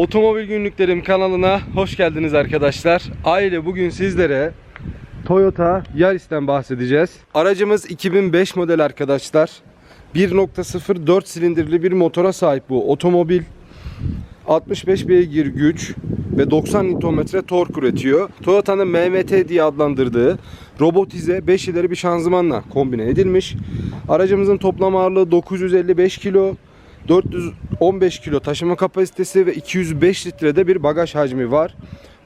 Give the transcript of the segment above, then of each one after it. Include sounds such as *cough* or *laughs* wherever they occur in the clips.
Otomobil Günlüklerim kanalına hoş geldiniz arkadaşlar. Aile bugün sizlere Toyota Yaris'ten bahsedeceğiz. Aracımız 2005 model arkadaşlar. 1.0 4 silindirli bir motora sahip bu otomobil. 65 beygir güç ve 90 Nm tork üretiyor. Toyota'nın MMT diye adlandırdığı robotize 5 ileri bir şanzımanla kombine edilmiş. Aracımızın toplam ağırlığı 955 kilo. 415 kilo taşıma kapasitesi ve 205 litrede bir bagaj hacmi var.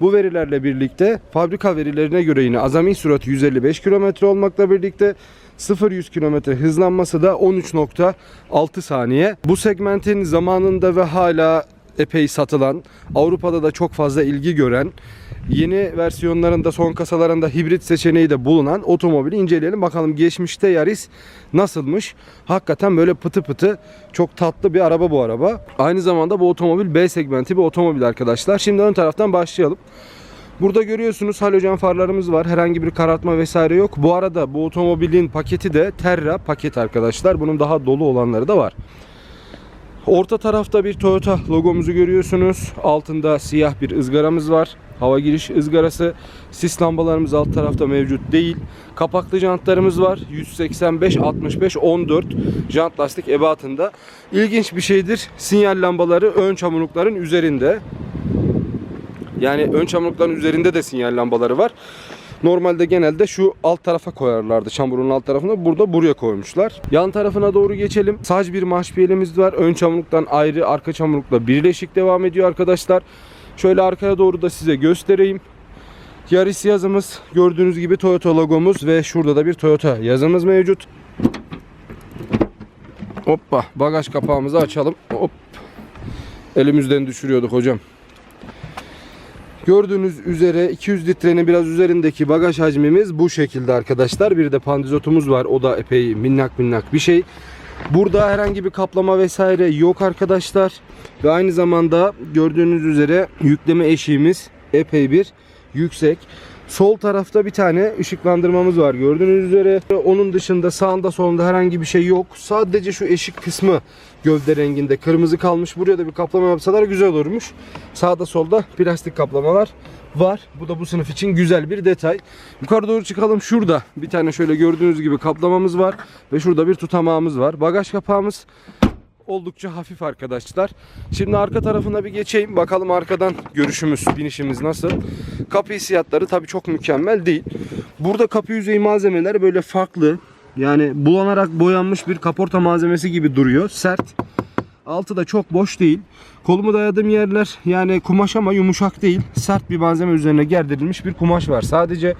Bu verilerle birlikte fabrika verilerine göre yine azami süratı 155 km olmakla birlikte 0-100 km hızlanması da 13.6 saniye. Bu segmentin zamanında ve hala epey satılan, Avrupa'da da çok fazla ilgi gören, yeni versiyonlarında son kasalarında hibrit seçeneği de bulunan otomobili inceleyelim. Bakalım geçmişte Yaris nasılmış? Hakikaten böyle pıtı pıtı çok tatlı bir araba bu araba. Aynı zamanda bu otomobil B segmenti bir otomobil arkadaşlar. Şimdi ön taraftan başlayalım. Burada görüyorsunuz halojen farlarımız var. Herhangi bir karartma vesaire yok. Bu arada bu otomobilin paketi de Terra paket arkadaşlar. Bunun daha dolu olanları da var. Orta tarafta bir Toyota logomuzu görüyorsunuz. Altında siyah bir ızgaramız var. Hava giriş ızgarası. Sis lambalarımız alt tarafta mevcut değil. Kapaklı jantlarımız var. 185 65 14 jant lastik ebatında. İlginç bir şeydir. Sinyal lambaları ön çamurlukların üzerinde. Yani ön çamurlukların üzerinde de sinyal lambaları var. Normalde genelde şu alt tarafa koyarlardı. Çamurun alt tarafına. Burada buraya koymuşlar. Yan tarafına doğru geçelim. Sac bir maşpiyelimiz var. Ön çamurluktan ayrı, arka çamurlukla birleşik devam ediyor arkadaşlar. Şöyle arkaya doğru da size göstereyim. Yaris yazımız gördüğünüz gibi Toyota logomuz ve şurada da bir Toyota yazımız mevcut. Hoppa bagaj kapağımızı açalım. Hop. Elimizden düşürüyorduk hocam. Gördüğünüz üzere 200 litrenin biraz üzerindeki bagaj hacmimiz bu şekilde arkadaşlar. Bir de pandizotumuz var. O da epey minnak minnak bir şey. Burada herhangi bir kaplama vesaire yok arkadaşlar. Ve aynı zamanda gördüğünüz üzere yükleme eşiğimiz epey bir yüksek. Sol tarafta bir tane ışıklandırmamız var gördüğünüz üzere. Onun dışında sağında solunda herhangi bir şey yok. Sadece şu eşik kısmı gövde renginde kırmızı kalmış. Buraya da bir kaplama yapsalar güzel olurmuş. Sağda solda plastik kaplamalar var. Bu da bu sınıf için güzel bir detay. Yukarı doğru çıkalım. Şurada bir tane şöyle gördüğünüz gibi kaplamamız var. Ve şurada bir tutamağımız var. Bagaj kapağımız oldukça hafif arkadaşlar. Şimdi arka tarafına bir geçeyim. Bakalım arkadan görüşümüz, binişimiz nasıl. Kapı hissiyatları tabii çok mükemmel değil. Burada kapı yüzeyi malzemeleri böyle farklı. Yani bulanarak boyanmış bir kaporta malzemesi gibi duruyor. Sert. Altı da çok boş değil. Kolumu dayadığım yerler yani kumaş ama yumuşak değil. Sert bir malzeme üzerine gerdirilmiş bir kumaş var. Sadece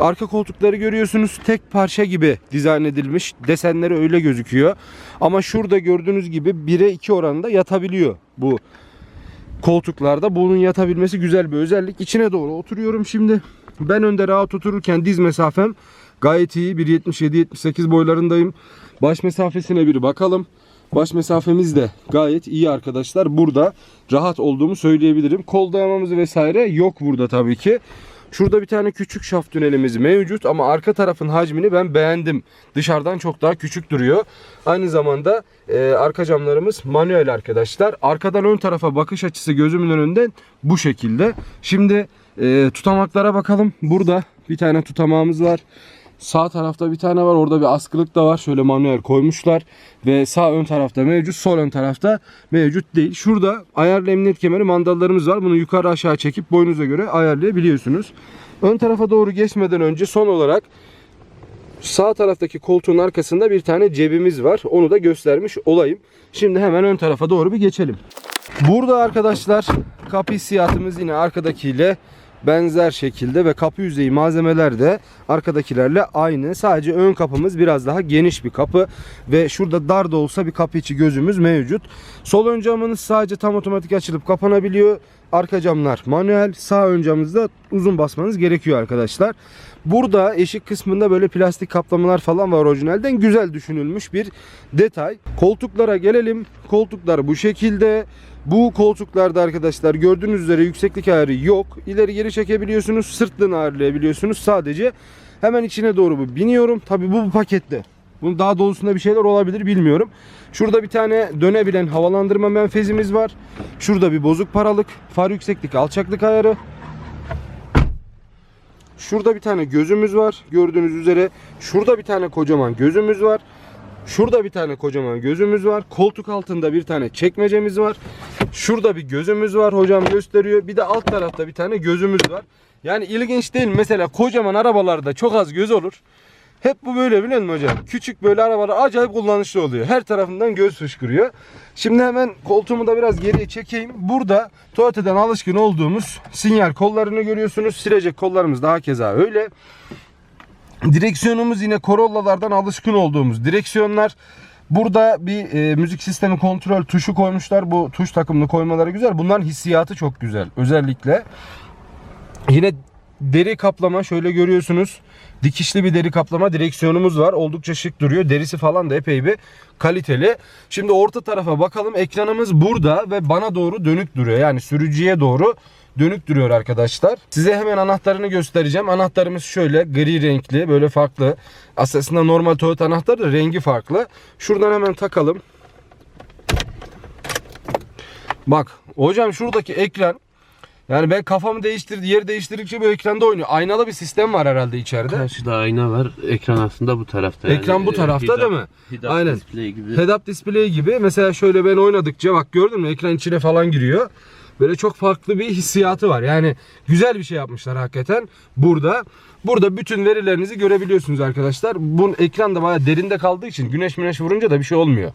Arka koltukları görüyorsunuz tek parça gibi dizayn edilmiş. Desenleri öyle gözüküyor. Ama şurada gördüğünüz gibi 1'e 2 oranında yatabiliyor bu koltuklarda. Bunun yatabilmesi güzel bir özellik. İçine doğru oturuyorum şimdi. Ben önde rahat otururken diz mesafem gayet iyi. 1.77-78 boylarındayım. Baş mesafesine bir bakalım. Baş mesafemiz de gayet iyi arkadaşlar. Burada rahat olduğumu söyleyebilirim. Kol dayamamız vesaire yok burada tabii ki. Şurada bir tane küçük şaft tünelimiz mevcut ama arka tarafın hacmini ben beğendim. Dışarıdan çok daha küçük duruyor. Aynı zamanda e, arka camlarımız manuel arkadaşlar. Arkadan ön tarafa bakış açısı gözümün önünden bu şekilde. Şimdi e, tutamaklara bakalım. Burada bir tane tutamağımız var. Sağ tarafta bir tane var. Orada bir askılık da var. Şöyle manuel koymuşlar. Ve sağ ön tarafta mevcut. Sol ön tarafta mevcut değil. Şurada ayarlı emniyet kemeri mandallarımız var. Bunu yukarı aşağı çekip boyunuza göre ayarlayabiliyorsunuz. Ön tarafa doğru geçmeden önce son olarak sağ taraftaki koltuğun arkasında bir tane cebimiz var. Onu da göstermiş olayım. Şimdi hemen ön tarafa doğru bir geçelim. Burada arkadaşlar kapı hissiyatımız yine arkadakiyle benzer şekilde ve kapı yüzeyi malzemeler de arkadakilerle aynı. Sadece ön kapımız biraz daha geniş bir kapı ve şurada dar da olsa bir kapı içi gözümüz mevcut. Sol ön camınız sadece tam otomatik açılıp kapanabiliyor. Arka camlar manuel. Sağ ön camınızda uzun basmanız gerekiyor arkadaşlar. Burada eşik kısmında böyle plastik kaplamalar falan var orijinalden. Güzel düşünülmüş bir detay. Koltuklara gelelim. Koltuklar bu şekilde. Bu koltuklarda arkadaşlar gördüğünüz üzere yükseklik ayarı yok. İleri geri çekebiliyorsunuz. Sırtlığını ağırlayabiliyorsunuz. Sadece hemen içine doğru bu biniyorum. Tabi bu, bu pakette. Bunun daha dolusunda bir şeyler olabilir bilmiyorum. Şurada bir tane dönebilen havalandırma menfezimiz var. Şurada bir bozuk paralık, far yükseklik, alçaklık ayarı. Şurada bir tane gözümüz var. Gördüğünüz üzere şurada bir tane kocaman gözümüz var. Şurada bir tane kocaman gözümüz var. Koltuk altında bir tane çekmecemiz var. Şurada bir gözümüz var hocam gösteriyor. Bir de alt tarafta bir tane gözümüz var. Yani ilginç değil? Mesela kocaman arabalarda çok az göz olur. Hep bu böyle biliyor musun hocam? Küçük böyle arabalar acayip kullanışlı oluyor. Her tarafından göz fışkırıyor. Şimdi hemen koltuğumu da biraz geriye çekeyim. Burada Toyota'dan alışkın olduğumuz sinyal kollarını görüyorsunuz. Silecek kollarımız daha keza öyle. Direksiyonumuz yine Corolla'lardan alışkın olduğumuz direksiyonlar. Burada bir e, müzik sistemi kontrol tuşu koymuşlar. Bu tuş takımını koymaları güzel. Bunların hissiyatı çok güzel. Özellikle yine deri kaplama şöyle görüyorsunuz. Dikişli bir deri kaplama direksiyonumuz var. Oldukça şık duruyor. Derisi falan da epey bir kaliteli. Şimdi orta tarafa bakalım. Ekranımız burada ve bana doğru dönük duruyor. Yani sürücüye doğru dönük duruyor arkadaşlar. Size hemen anahtarını göstereceğim. Anahtarımız şöyle gri renkli böyle farklı. Aslında normal Toyota anahtarı da rengi farklı. Şuradan hemen takalım. Bak hocam şuradaki ekran yani ben kafamı değiştirdi, yer değiştirdikçe bu ekranda oynuyor. Aynalı bir sistem var herhalde içeride. Karşıda ayna var. Ekran aslında bu tarafta. Ekran bu tarafta değil mi? Hidap Aynen. display gibi. Head-up display gibi. Mesela şöyle ben oynadıkça bak gördün mü ekran içine falan giriyor. Böyle çok farklı bir hissiyatı var. Yani güzel bir şey yapmışlar hakikaten burada. Burada bütün verilerinizi görebiliyorsunuz arkadaşlar. Bunun ekran da bayağı derinde kaldığı için güneş güneş vurunca da bir şey olmuyor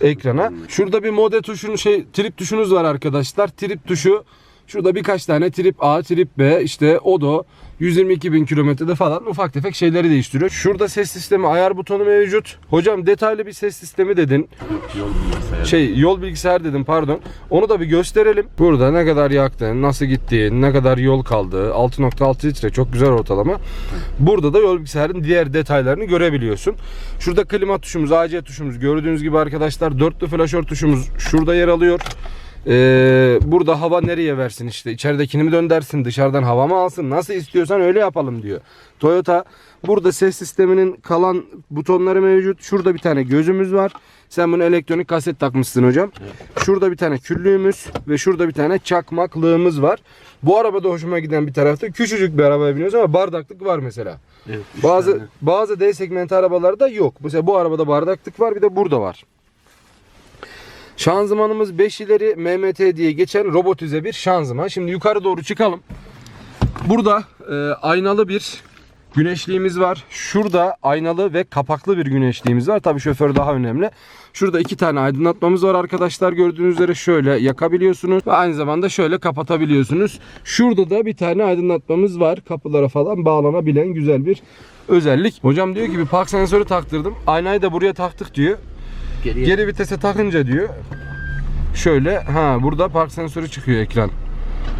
ekrana. Şurada bir mode tuşunu şey trip tuşunuz var arkadaşlar. Trip tuşu Şurada birkaç tane trip A, trip B, işte Odo 122 bin kilometrede falan ufak tefek şeyleri değiştiriyor. Şurada ses sistemi ayar butonu mevcut. Hocam detaylı bir ses sistemi dedin. Yol. Şey yol bilgisayar dedim pardon. Onu da bir gösterelim. Burada ne kadar yaktın, nasıl gitti, ne kadar yol kaldı. 6.6 litre çok güzel ortalama. Burada da yol bilgisayarın diğer detaylarını görebiliyorsun. Şurada klima tuşumuz, AC tuşumuz gördüğünüz gibi arkadaşlar. Dörtlü flaşör tuşumuz şurada yer alıyor. Ee, burada hava nereye versin işte? İçeridekini mi döndersin? Dışarıdan hava mı alsın? Nasıl istiyorsan öyle yapalım diyor. Toyota burada ses sisteminin kalan butonları mevcut. Şurada bir tane gözümüz var. Sen bunu elektronik kaset takmışsın hocam. Şurada bir tane küllüğümüz ve şurada bir tane çakmaklığımız var. Bu arabada hoşuma giden bir tarafta. Küçücük bir arabaya biniyoruz ama bardaklık var mesela. Evet, bazı tane. bazı D segmenti arabalarda yok. Mesela bu arabada bardaklık var bir de burada var Şanzımanımız 5 ileri MMT diye geçen robotize bir şanzıman. Şimdi yukarı doğru çıkalım. Burada e, aynalı bir güneşliğimiz var. Şurada aynalı ve kapaklı bir güneşliğimiz var. Tabii şoför daha önemli. Şurada iki tane aydınlatmamız var arkadaşlar. Gördüğünüz üzere şöyle yakabiliyorsunuz ve aynı zamanda şöyle kapatabiliyorsunuz. Şurada da bir tane aydınlatmamız var. Kapılara falan bağlanabilen güzel bir özellik. Hocam diyor ki bir park sensörü taktırdım. Aynayı da buraya taktık diyor. Geriye Geri vitese takınca diyor. Şöyle ha burada park sensörü çıkıyor ekran.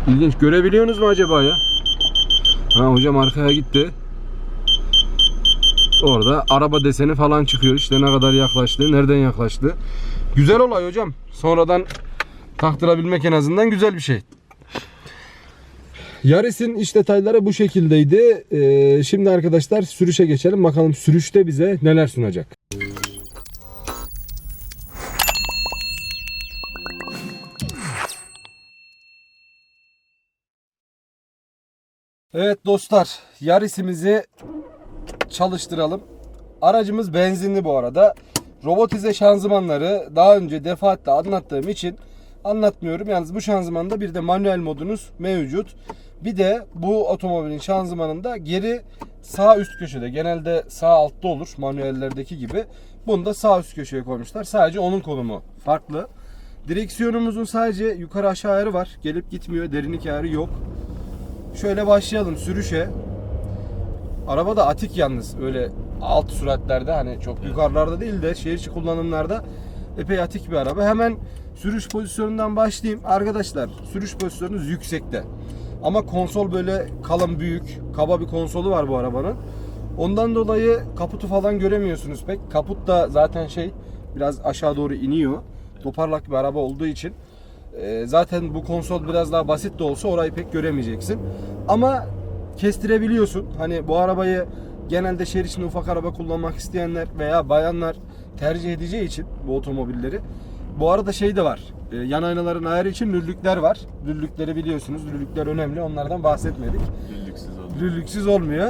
İlginç. Görebiliyorsunuz mu acaba ya? Ha hocam arkaya gitti. Orada araba deseni falan çıkıyor. İşte ne kadar yaklaştı, nereden yaklaştı. Güzel olay hocam. Sonradan taktırabilmek en azından güzel bir şey. Yaris'in iç detayları bu şekildeydi. Ee, şimdi arkadaşlar sürüşe geçelim. Bakalım sürüşte bize neler sunacak. Evet dostlar, Yaris'imizi çalıştıralım. Aracımız benzinli bu arada. Robotize şanzımanları daha önce defaatle anlattığım için anlatmıyorum. Yalnız bu şanzımanda bir de manuel modunuz mevcut. Bir de bu otomobilin şanzımanında geri sağ üst köşede genelde sağ altta olur manuellerdeki gibi. Bunu da sağ üst köşeye koymuşlar. Sadece onun konumu farklı. Direksiyonumuzun sadece yukarı aşağı ayarı var. Gelip gitmiyor. Derinlik ayarı yok. Şöyle başlayalım sürüşe. Araba da atik yalnız öyle alt süratlerde hani çok yukarılarda değil de şehir içi kullanımlarda epey atik bir araba. Hemen sürüş pozisyonundan başlayayım. Arkadaşlar sürüş pozisyonunuz yüksekte. Ama konsol böyle kalın büyük kaba bir konsolu var bu arabanın. Ondan dolayı kaputu falan göremiyorsunuz pek. Kaput da zaten şey biraz aşağı doğru iniyor. Toparlak bir araba olduğu için. Ee, zaten bu konsol biraz daha basit de olsa orayı pek göremeyeceksin. Ama kestirebiliyorsun. Hani bu arabayı genelde şehir içinde ufak araba kullanmak isteyenler veya bayanlar tercih edeceği için bu otomobilleri. Bu arada şey de var. e, Yan aynaların ayarı için lüllükler var. Lüllükleri biliyorsunuz. Lüllükler önemli. Onlardan bahsetmedik. Lüllüksüz oldu. Lüllüksüz olmuyor.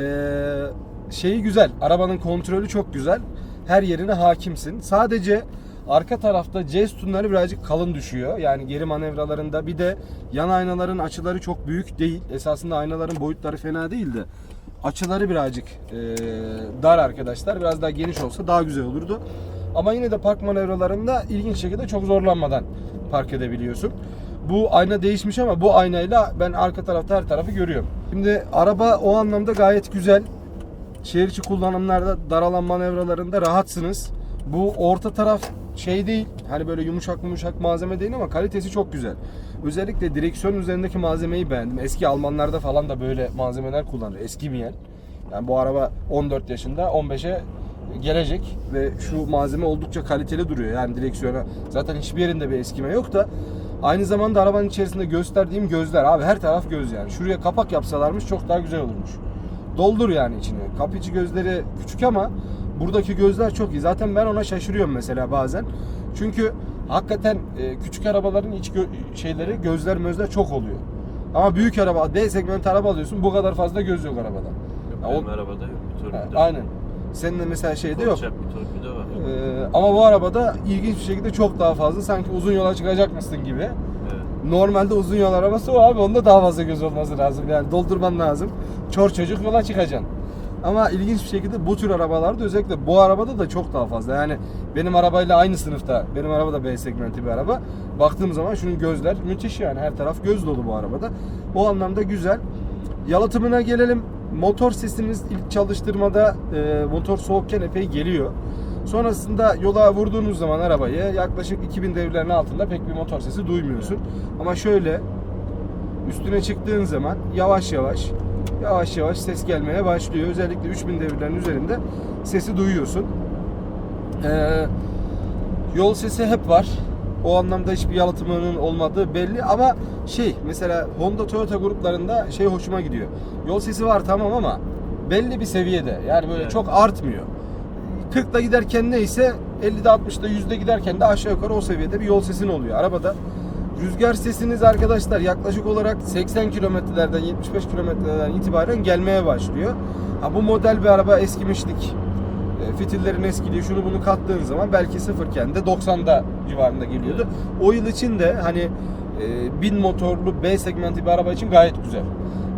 Ee, şeyi güzel. Arabanın kontrolü çok güzel. Her yerine hakimsin. Sadece arka tarafta C sütunları birazcık kalın düşüyor. Yani geri manevralarında bir de yan aynaların açıları çok büyük değil. Esasında aynaların boyutları fena değil de açıları birazcık ee, dar arkadaşlar. Biraz daha geniş olsa daha güzel olurdu. Ama yine de park manevralarında ilginç şekilde çok zorlanmadan park edebiliyorsun. Bu ayna değişmiş ama bu aynayla ben arka tarafta her tarafı görüyorum. Şimdi araba o anlamda gayet güzel. Şehir içi kullanımlarda dar alan manevralarında rahatsınız. Bu orta taraf şey değil. Hani böyle yumuşak yumuşak malzeme değil ama kalitesi çok güzel. Özellikle direksiyon üzerindeki malzemeyi beğendim. Eski Almanlarda falan da böyle malzemeler kullanır. Eskimeyen. Yani bu araba 14 yaşında 15'e gelecek ve şu malzeme oldukça kaliteli duruyor. Yani direksiyona zaten hiçbir yerinde bir eskime yok da aynı zamanda arabanın içerisinde gösterdiğim gözler abi her taraf göz yani. Şuraya kapak yapsalarmış çok daha güzel olurmuş. Doldur yani içini. Kapı içi gözleri küçük ama buradaki gözler çok iyi. Zaten ben ona şaşırıyorum mesela bazen. Çünkü hakikaten e, küçük arabaların iç gö- şeyleri gözler mözler çok oluyor. Ama büyük araba D segment araba alıyorsun bu kadar fazla göz yok arabada. Ya Benim o- arabada yok. Bir torpido. aynen. Senin de mesela şeyde yok. Bir torpido var. Ee, ama bu arabada ilginç bir şekilde çok daha fazla. Sanki uzun yola çıkacakmışsın gibi. Evet. Normalde uzun yol arabası o abi. Onda daha fazla göz olması lazım. Yani doldurman lazım. Çor çocuk yola çıkacaksın. Ama ilginç bir şekilde bu tür arabalarda özellikle bu arabada da çok daha fazla. Yani benim arabayla aynı sınıfta. Benim araba da B segmenti bir araba. Baktığım zaman şunun gözler müthiş yani. Her taraf göz dolu bu arabada. O anlamda güzel. Yalıtımına gelelim. Motor sesiniz ilk çalıştırmada e, motor soğukken epey geliyor. Sonrasında yola vurduğunuz zaman arabayı yaklaşık 2000 devirlerin altında pek bir motor sesi duymuyorsun. Ama şöyle üstüne çıktığın zaman yavaş yavaş yavaş yavaş ses gelmeye başlıyor. Özellikle 3000 devirlerin üzerinde sesi duyuyorsun. Ee, yol sesi hep var. O anlamda hiçbir yalıtımının olmadığı belli ama şey mesela Honda Toyota gruplarında şey hoşuma gidiyor. Yol sesi var tamam ama belli bir seviyede. Yani böyle Evet. çok artmıyor. 40'da giderken neyse 50'de 60'da 100'de giderken de aşağı yukarı o seviyede bir yol sesin oluyor arabada. Rüzgar sesiniz arkadaşlar yaklaşık olarak 80 kilometrelerden 75 kilometrelerden itibaren gelmeye başlıyor. Ha, bu model bir araba eskimişlik. E, Fitillerin eskiliği şunu bunu kattığın zaman belki sıfırken de 90'da civarında geliyordu. O yıl için de hani e, 1000 motorlu B segmenti bir araba için gayet güzel.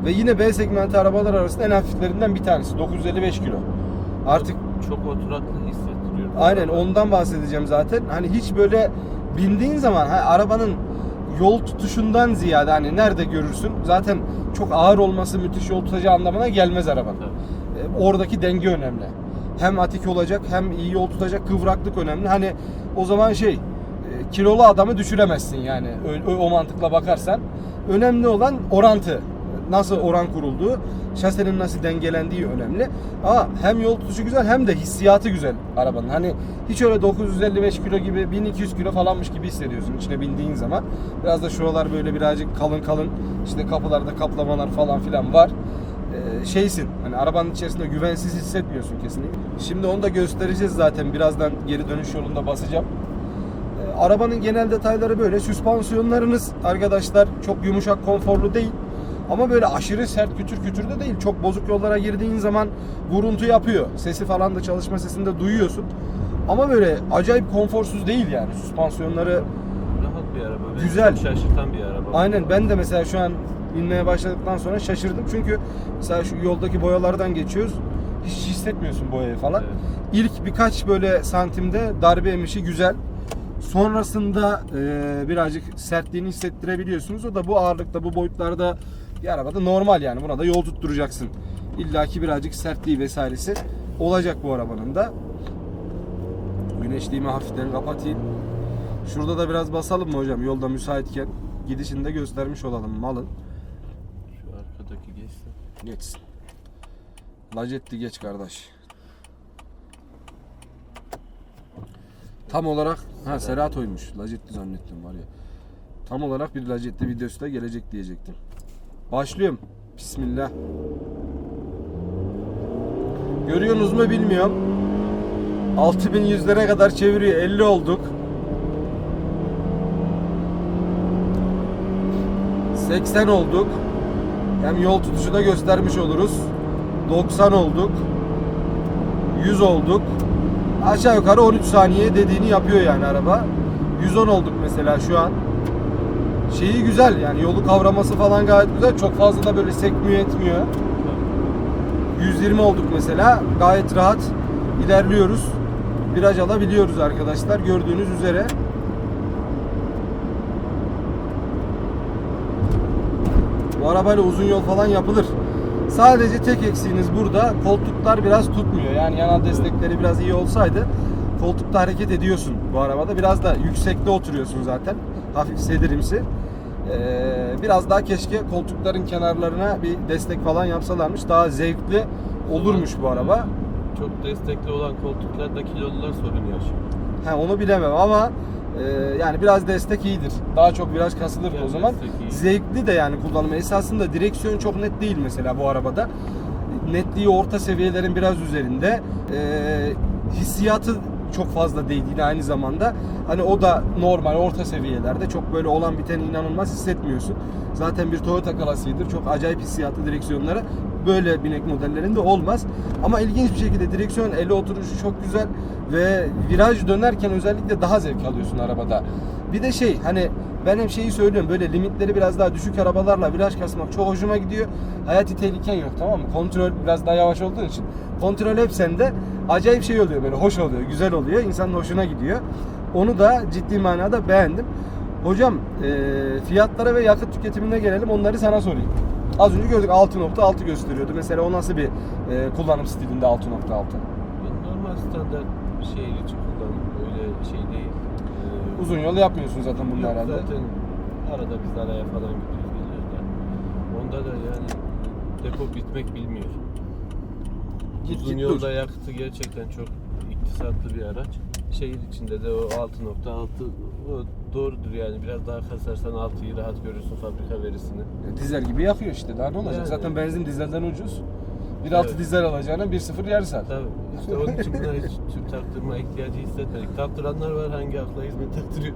Ve yine B segmenti arabalar arasında en hafiflerinden bir tanesi 955 kilo. Artık Çok oturaklı hissettiriyor. Aynen ondan bahsedeceğim zaten. Hani hiç böyle bindiğin zaman ha, arabanın yol tutuşundan ziyade hani nerede görürsün zaten çok ağır olması müthiş yol tutacağı anlamına gelmez arabanın. Tabii. E, Oradaki denge önemli. Hem atik olacak hem iyi yol tutacak kıvraklık önemli. Hani o zaman şey e, kilolu adamı düşüremezsin yani o, o mantıkla bakarsan. Önemli olan orantı. Nasıl oran kurulduğu, şasenin nasıl dengelendiği önemli. Ama hem yol tutuşu güzel hem de hissiyatı güzel arabanın. Hani hiç öyle 955 kilo gibi 1200 kilo falanmış gibi hissediyorsun içine bindiğin zaman. Biraz da şuralar böyle birazcık kalın kalın işte kapılarda kaplamalar falan filan var e, şeysin. Hani arabanın içerisinde güvensiz hissetmiyorsun kesinlikle. Şimdi onu da göstereceğiz zaten. Birazdan geri dönüş yolunda basacağım. E, arabanın genel detayları böyle. Süspansiyonlarınız arkadaşlar çok yumuşak, konforlu değil. Ama böyle aşırı sert kütür kütür de değil. Çok bozuk yollara girdiğin zaman vuruntu yapıyor. Sesi falan da çalışma sesini de duyuyorsun. Ama böyle acayip konforsuz değil yani. Süspansiyonları Rahat bir araba. Beni Güzel. Şaşırtan bir araba. Aynen ben de mesela şu an inmeye başladıktan sonra şaşırdım. Çünkü mesela şu yoldaki boyalardan geçiyoruz. Hiç hissetmiyorsun boyayı falan. Evet. İlk birkaç böyle santimde darbe emişi güzel. Sonrasında e, birazcık sertliğini hissettirebiliyorsunuz. O da bu ağırlıkta, bu boyutlarda bir arabada normal yani. Buna da yol tutturacaksın. İlla ki birazcık sertliği vesairesi olacak bu arabanın da. Güneşliğimi hafiften kapatayım. Şurada da biraz basalım mı hocam yolda müsaitken? Gidişinde göstermiş olalım malın. Şu arkadaki geçti. Geçsin. Lacetti geç kardeş. Tam olarak ha Serato'ymuş. Lacetti zannettim var ya. Tam olarak bir Lacetti videosu da gelecek diyecektim. Başlıyorum. Bismillah. Görüyorsunuz mu bilmiyorum. 6100'lere kadar çeviriyor. 50 olduk. 80 olduk. Hem yol tutuşu da göstermiş oluruz. 90 olduk. 100 olduk. Aşağı yukarı 13 saniye dediğini yapıyor yani araba. 110 olduk mesela şu an. Şeyi güzel yani yolu kavraması falan gayet güzel. Çok fazla da böyle sekmiyor etmiyor. 120 olduk mesela. Gayet rahat ilerliyoruz. Viraj alabiliyoruz arkadaşlar gördüğünüz üzere. Bu arabayla uzun yol falan yapılır. Sadece tek eksiğiniz burada koltuklar biraz tutmuyor. Yani yanal destekleri biraz iyi olsaydı koltukta hareket ediyorsun bu arabada. Biraz da yüksekte oturuyorsun zaten. Hafif sedirimsi. Ee, biraz daha keşke koltukların kenarlarına bir destek falan yapsalarmış. Daha zevkli olurmuş bu araba. Çok destekli olan koltuklarda kilolular sorun yaşıyor. Ha onu bilemem ama e, yani biraz destek iyidir. Daha çok viraj kasılır o zaman. Zevkli de yani kullanımı. Esasında direksiyon çok net değil mesela bu arabada. Netliği orta seviyelerin biraz üzerinde. E, hissiyatı çok fazla değil yine aynı zamanda. Hani o da normal orta seviyelerde çok böyle olan biteni inanılmaz hissetmiyorsun. Zaten bir Toyota klasıydır. Çok acayip hissiyatlı direksiyonları böyle binek modellerinde olmaz. Ama ilginç bir şekilde direksiyon eli oturuşu çok güzel ve viraj dönerken özellikle daha zevk alıyorsun arabada. Bir de şey hani ben hep şeyi söylüyorum böyle limitleri biraz daha düşük arabalarla viraj kasmak çok hoşuma gidiyor. Hayati tehliken yok tamam mı? Kontrol biraz daha yavaş olduğu için kontrol hep sende. Acayip şey oluyor böyle hoş oluyor, güzel oluyor. insanın hoşuna gidiyor. Onu da ciddi manada beğendim. Hocam e, fiyatlara ve yakıt tüketimine gelelim. Onları sana sorayım. Az önce gördük 6.6 gösteriyordu. Mesela o nasıl bir e, kullanım stilinde 6.6? Normal standart şehir içi kullanım öyle şey değil. Ee, Uzun yol yapmıyorsun zaten bunun herhalde. Zaten arada biz araya falan gidiyoruz geliyoruz da. Onda da yani depo bitmek bilmiyor. Git Uzun git yolda dur. yakıtı gerçekten çok iktisatlı bir araç. Şehir içinde de o 6.6 o doğrudur yani biraz daha kasarsan 6'yı rahat görürsün fabrika verisini. Ya Dizel gibi yakıyor işte. Daha ne olacak? Yani. Zaten benzin dizelden ucuz. 1.6 Evet. dizel alacağına 1.0 yarı saat. Tabii işte onun için buna hiç tüp taktırma ihtiyacı hissetmedik. Taktıranlar var hangi akla hizmet taktırıyor.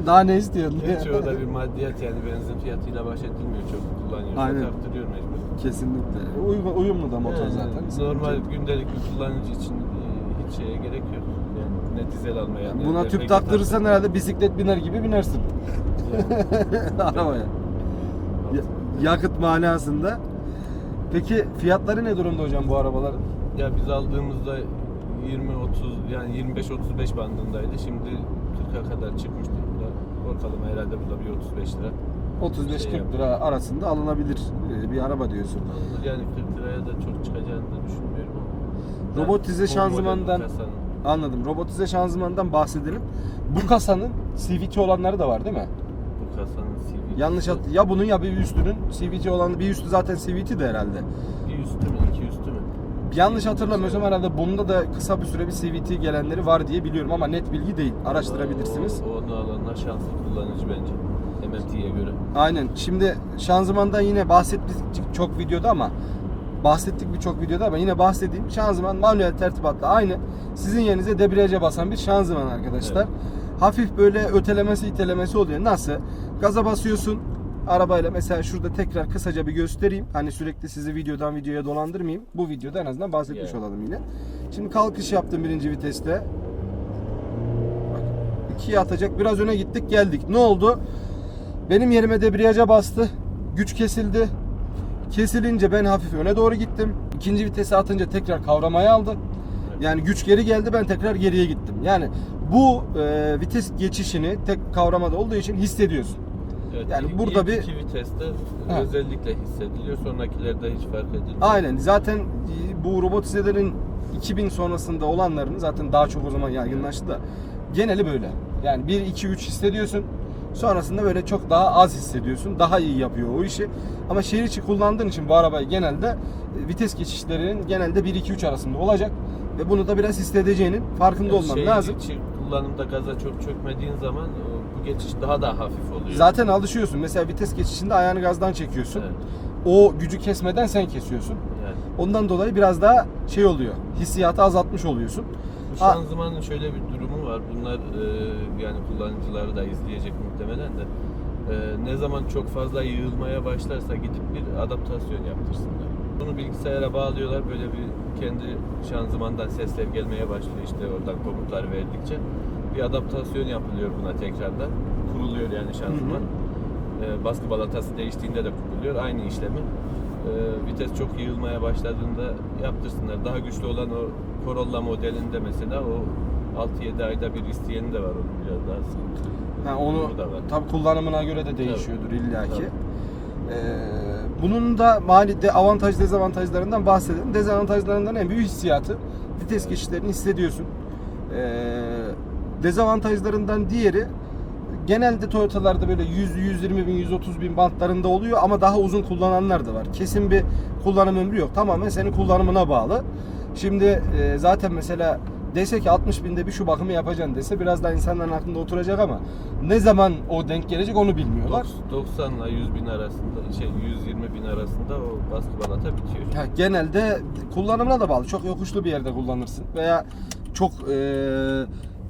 *laughs* Daha ne istiyorsun diye. O da bir maddiyat yani benzin fiyatıyla baş edilmiyor çok kullanıyorsa Aynen. taktırıyor mecbur. Kesinlikle. Uyum- uyumlu da motor Yani zaten. Normal gündelik bir kullanıcı için e, hiç şeye gerek yok. Yani ne dizel almaya. ne Buna tüp peki taktırırsan herhalde bisiklet biner gibi binersin. Yani. *laughs* Arabaya. Ya- yakıt manasında. Peki fiyatları ne durumda hocam bu arabaların? Ya biz aldığımızda 20 30 yani 25 35 bandındaydı. Şimdi 40'a kadar çıkmış durumda. Ortalama herhalde burada bir 35 lira. 35-40 Şey lira arasında alınabilir e, bir araba diyorsun. Yani 40 liraya da çok çıkacağını da düşünmüyorum ama. Robotize şanzımandan- Anladım. Robotize şanzımandan bahsedelim. Bu kasanın CVT olanları da var değil mi? Kasanın CVT. Yanlış hat ya bunun ya bir üstünün CVT olan bir üstü zaten CVT de herhalde. Bir üstü mü? iki üstü mü? Yanlış hatırlamıyorsam herhalde bunda da kısa bir süre bir CVT gelenleri var diye biliyorum ama net bilgi değil. Araştırabilirsiniz. O- Onu alanlar şanslı kullanıcı bence. MMT'ye göre. Aynen. Şimdi şanzımandan yine bahsettik çok videoda ama bahsettik birçok videoda ama yine bahsedeyim. Şanzıman manuel tertibatla aynı. Sizin yerinize debriyaja basan bir şanzıman arkadaşlar. Evet. Hafif böyle ötelemesi itelemesi oluyor. Nasıl? Gaza basıyorsun. Arabayla mesela şurada tekrar kısaca bir göstereyim. Hani sürekli sizi videodan videoya dolandırmayayım. Bu videoda en azından bahsetmiş Yeah. olalım yine. Şimdi kalkış yaptım birinci viteste. Bak ikiye atacak. Biraz öne gittik geldik. Ne oldu? Benim yerime debriyaja bastı. Güç kesildi. Kesilince ben hafif öne doğru gittim. İkinci vitese atınca tekrar kavramaya aldı. Yani güç geri geldi ben tekrar geriye gittim. Yani bu e, vites geçişini tek kavramada olduğu için hissediyorsun. Evet, Yani ilk- burada ilk bir- iki viteste Ha. özellikle hissediliyor. Sonrakilerde hiç fark edilmiyor. Aynen zaten bu robotizelerin 2000 sonrasında olanların zaten daha çok o zaman yaygınlaştı da geneli böyle. Yani 1 2 3 hissediyorsun. Sonrasında böyle çok daha az hissediyorsun. Daha iyi yapıyor o işi. Ama şehir içi kullandığın için bu arabayı genelde e, vites geçişlerinin genelde 1 2 3 arasında olacak ve bunu da biraz hissedeceğinin farkında olman Şehir lazım. içi kullanımda gaza çok çökmediğin zaman o- bu geçiş daha da hafif oluyor. Zaten alışıyorsun. Mesela vites geçişinde ayağını gazdan çekiyorsun. Evet. o gücü kesmeden sen kesiyorsun. Yani. Ondan dolayı biraz daha şey oluyor. Hissiyatı azaltmış oluyorsun. Bu Ha- şanzımanın şöyle bir durumu var. Bunlar e, yani kullanıcıları da izleyecek muhtemelen de. E, ne zaman çok fazla yığılmaya başlarsa gidip bir adaptasyon yaptırsınlar. Bunu bilgisayara bağlıyorlar. Böyle bir kendi şanzımandan sesler gelmeye başlıyor işte oradan komutlar verdikçe. Bir adaptasyon yapılıyor buna tekrardan. Kuruluyor yani şanzıman. E, baskı balatası değiştiğinde de kuruluyor. Aynı işlemi. E, vites çok yığılmaya başladığında yaptırsınlar. Daha güçlü olan o Corolla modelinde mesela o 6-7 ayda bir isteyeni de var onun biraz daha sıkıntı. Ha, onu tabii kullanımına göre de değişiyordur illaki. Tabii. Ee, bunun da mali de avantaj dezavantajlarından bahsedelim. Dezavantajlarından en büyük hissiyatı. Vites geçişlerini hissediyorsun. Ee, dezavantajlarından diğeri genelde Toyota'larda böyle 100, 120 bin, 130 bin bantlarında oluyor ama daha uzun kullananlar da var. Kesin bir kullanım ömrü yok. Tamamen senin kullanımına bağlı. Şimdi e, zaten mesela dese ki 60 binde bir şu bakımı yapacaksın dese biraz daha insanların aklında oturacak ama ne zaman o denk gelecek onu bilmiyorlar. 90 ile 100 bin arasında şey 120 bin arasında o baskı balata bitiyor. Ha, genelde kullanımına da bağlı. Çok yokuşlu bir yerde kullanırsın veya çok e,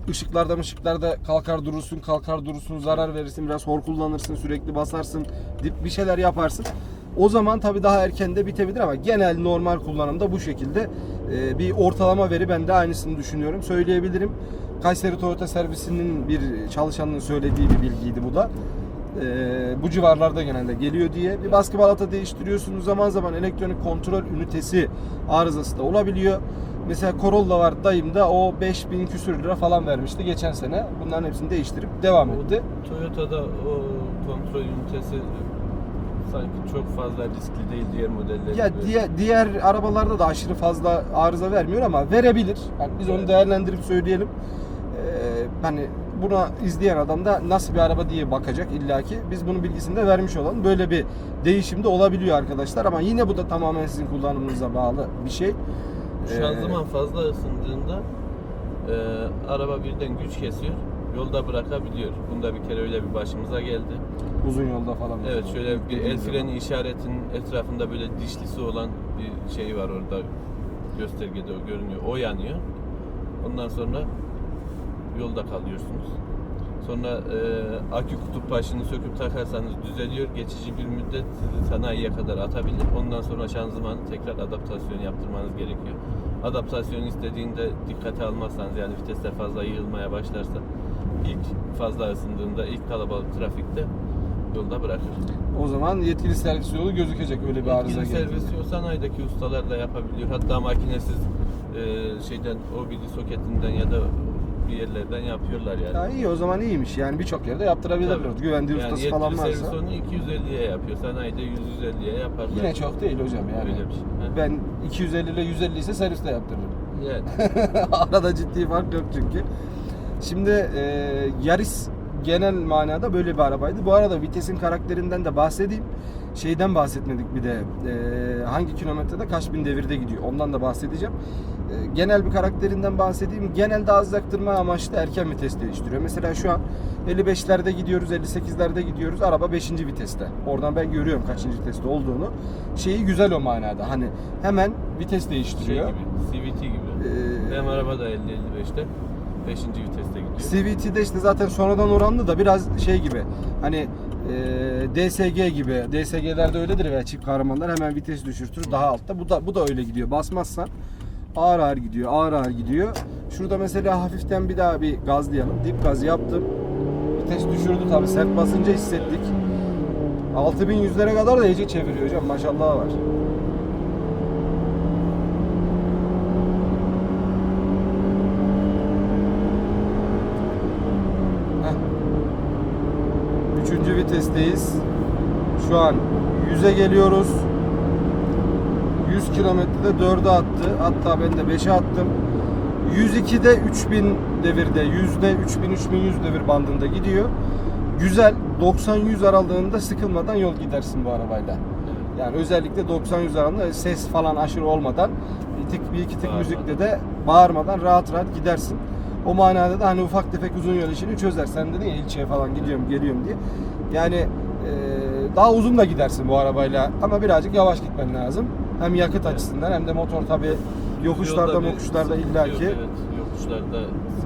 ışıklarda ışıklarda kalkar durursun, kalkar durursun, zarar verirsin, biraz hor kullanırsın, sürekli basarsın, dip bir şeyler yaparsın. O zaman tabii daha erken de bitebilir ama genel normal kullanımda bu şekilde e, bir ortalama veri ben de aynısını düşünüyorum. Söyleyebilirim. Kayseri Toyota servisinin bir çalışanının söylediği bir bilgiydi bu da. E, bu civarlarda genelde geliyor diye. Bir baskı balata değiştiriyorsunuz. Zaman zaman elektronik kontrol ünitesi arızası da olabiliyor. Mesela Corolla var dayımda o 5000 küsür lira falan vermişti geçen sene. Bunların hepsini değiştirip devam etti. Toyota'da o kontrol ünitesi sanki çok fazla riskli değil diğer modeller Ya gibi. diğer, diğer arabalarda da aşırı fazla arıza vermiyor ama verebilir. Yani biz onu Evet. değerlendirip söyleyelim. Ee, hani buna izleyen adam da nasıl bir araba diye bakacak illaki. Biz bunun bilgisini de vermiş olalım. Böyle bir değişim de olabiliyor arkadaşlar ama yine bu da tamamen sizin kullanımınıza bağlı bir şey. Ee, Şanzıman fazla ısındığında e, araba birden güç kesiyor. Yolda bırakabiliyor. Bunda bir kere öyle bir başımıza geldi. uzun yolda falan. Evet şöyle bir el freni işaretinin etrafında böyle dişlisi olan bir şey var orada göstergede o görünüyor. O yanıyor. Ondan sonra yolda kalıyorsunuz. Sonra e, akü kutup başını söküp takarsanız düzeliyor. Geçici bir müddet sizi sanayiye kadar atabilir. Ondan sonra şanzımanı tekrar adaptasyon yaptırmanız gerekiyor. Adaptasyon istediğinde dikkate almazsanız yani vitesler fazla yığılmaya başlarsa ilk fazla ısındığında ilk kalabalık trafikte yolda bırakır. O zaman yetkili servis yolu gözükecek öyle bir arıza Yetkili servisi o sanayideki ustalar da yapabiliyor. Hatta makinesiz e, şeyden OBD soketinden ya da bir yerlerden yapıyorlar yani. Ya iyi o zaman iyiymiş. Yani birçok yerde yaptırabilirler. Tabii. Güvendiği yani ustası falan varsa. servis onu 250'ye yapıyor. Sanayide 150'ye yaparlar. Yine çok değil hocam yani. Öyle bir şey. Ha. Ben 250 ile 150 ise serviste yaptırırım. Yani. *laughs* Arada ciddi fark yok çünkü. Şimdi e, Yaris genel manada böyle bir arabaydı. Bu arada vitesin karakterinden de bahsedeyim. Şeyden bahsetmedik bir de e, hangi kilometrede kaç bin devirde gidiyor ondan da bahsedeceğim. E, genel bir karakterinden bahsedeyim. Genelde az yaktırma amaçlı erken vites değiştiriyor. Mesela şu an 55'lerde gidiyoruz, 58'lerde gidiyoruz. Araba 5. viteste. Oradan ben görüyorum kaçıncı viteste olduğunu. Şeyi güzel o manada. Hani hemen vites Şey değiştiriyor. gibi. CVT gibi. Ee, Benim araba da 50-55'te. 5. viteste gidiyor. CVT'de işte zaten sonradan oranlı da biraz şey gibi. Hani e, DSG gibi. DSG'lerde öyledir veya çift kahramanlar hemen vites düşürtür daha altta. Bu da bu da öyle gidiyor. Basmazsan ağır ağır gidiyor. Ağır ağır gidiyor. Şurada mesela hafiften bir daha bir gazlayalım. Dip gaz yaptım. Vites düşürdü tabi sert basınca hissettik. 6100'lere kadar da iyice çeviriyor hocam. Maşallah var. Heh. Üçüncü vitesteyiz. Şu an 100'e geliyoruz. 100 kilometrede 4'e attı. Hatta ben de 5'e attım. 102'de 3000 devirde, yüzde 3000-3100 devir bandında gidiyor. Güzel 90-100 aralığında sıkılmadan yol gidersin bu arabayla. Yani özellikle 90-100 aralığında ses falan aşırı olmadan bir, tık, bir iki tık Bağırmadan. müzikle de bağırmadan rahat rahat gidersin. O manada da hani ufak tefek uzun yol işini çözer. Sen dedin ya ilçeye falan gidiyorum geliyorum diye. Yani e, Daha uzun da gidersin bu arabayla ama birazcık yavaş gitmen lazım. Hem yakıt açısından hem de motor tabi yokuşlarda mokuşlarda illaki Evet, yokuşlarda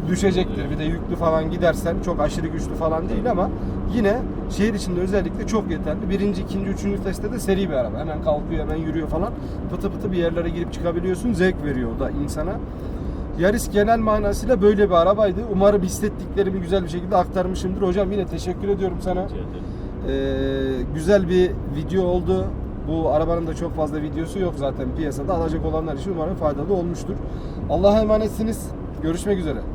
düşecektir. Bir de yüklü falan gidersen çok aşırı güçlü falan değil ama yine şehir içinde özellikle çok yeterli. Birinci, ikinci, üçüncü testte de seri bir araba. Hemen kalkıyor, hemen yürüyor falan. Pıtı pıtı bir yerlere girip çıkabiliyorsun. Zevk veriyor o da insana. Yaris genel manasıyla böyle bir arabaydı. Umarım hissettiklerimi güzel bir şekilde aktarmışımdır. Hocam yine teşekkür ediyorum sana. Ee, güzel bir video oldu. Bu arabanın da çok fazla videosu yok zaten piyasada. Alacak olanlar için umarım faydalı olmuştur. Allah'a emanetsiniz. Görüşmek üzere.